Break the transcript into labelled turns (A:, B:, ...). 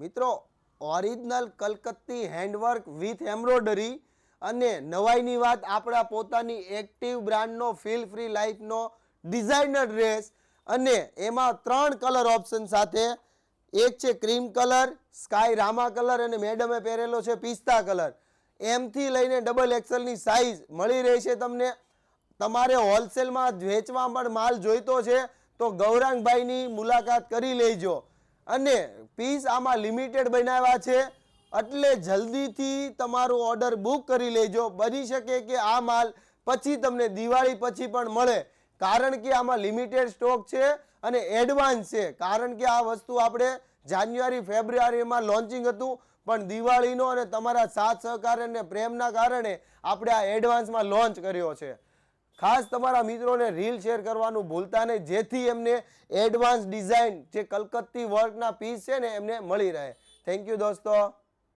A: મિત્રો ઓરિજિનલ કલકત્તી handwork with embroidery અને નવાઈની વાત, આપણા પોતાની એક્ટિવ બ્રાન્ડનો ફીલ ફ્રી લાઈફનો ડિઝાઇનર ડ્રેસ અને એમાં ત્રણ કલર ઓપ્શન સાથે, એક છે ક્રીમ કલર સ્કાય રામા કલર અને મેડમે પહેરેલો છે પિસ્તા કલર એમથી લઈને ડબલ એક્સલની સાઇઝ મળી રહી છે તમને. તમારે હોલસેલમાં વેચવા પણ માલ જોઈતો છે, તો ગૌરાંગભાઈની મુલાકાત કરી લેજો. અને પીસ આમાં લિમિટેડ બનાવ્યા છે. એટલે જલ્દીથી તમારું ઓર્ડર બુક કરી લેજો. બની શકે કે આ માલ પછી તમને દિવાળી પછી પણ મળે. કારણ કે આમાં લિમિટેડ સ્ટોક છે અને એડવાન્સ છે. કારણ કે આ વસ્તુ આપણે જાન્યુઆરી, ફેબ્રુઆરીમાં લોન્ચિંગ હતું. પણ દિવાળીનો અને તમારા સાથ સહકાર અને પ્રેમના કારણે આપણે આ એડવાન્સમાં લોન્ચ કર્યો છે. ખાસ તમારા મિત્રોને રીલ શેર કરવાનું ભૂલતા નહીં. જેથી એમને એડવાન્સ ડિઝાઇન જે કલકત્તી વર્કના પીસ છે ને, એમને મળી રહે. થેન્ક યુ દોસ્તો.